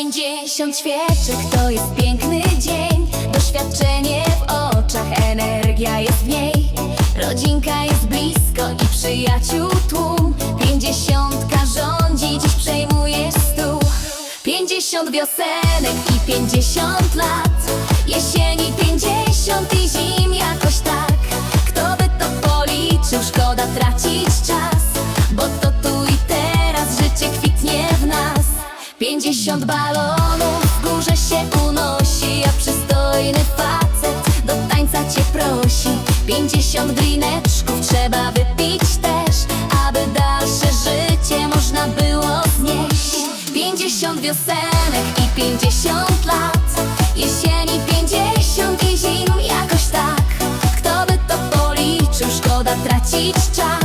Pięćdziesiąt świeczek to jest piękny dzień. Doświadczenie w oczach, energia jest w niej. Rodzinka jest blisko i przyjaciół tłum. Pięćdziesiątka rządzi, dziś przejmuje stół. Pięćdziesiąt wiosenek i pięćdziesiąt lat. Jesieni Pięćdziesiąt balonów w górze się unosi A przystojny facet do tańca cię prosi. Pięćdziesiąt drineczków trzeba wypić też Aby dalsze życie można było znieść. Pięćdziesiąt wiosenek i pięćdziesiąt lat Jesieni pięćdziesiąt i zim jakoś tak. Kto by to policzył, szkoda tracić czas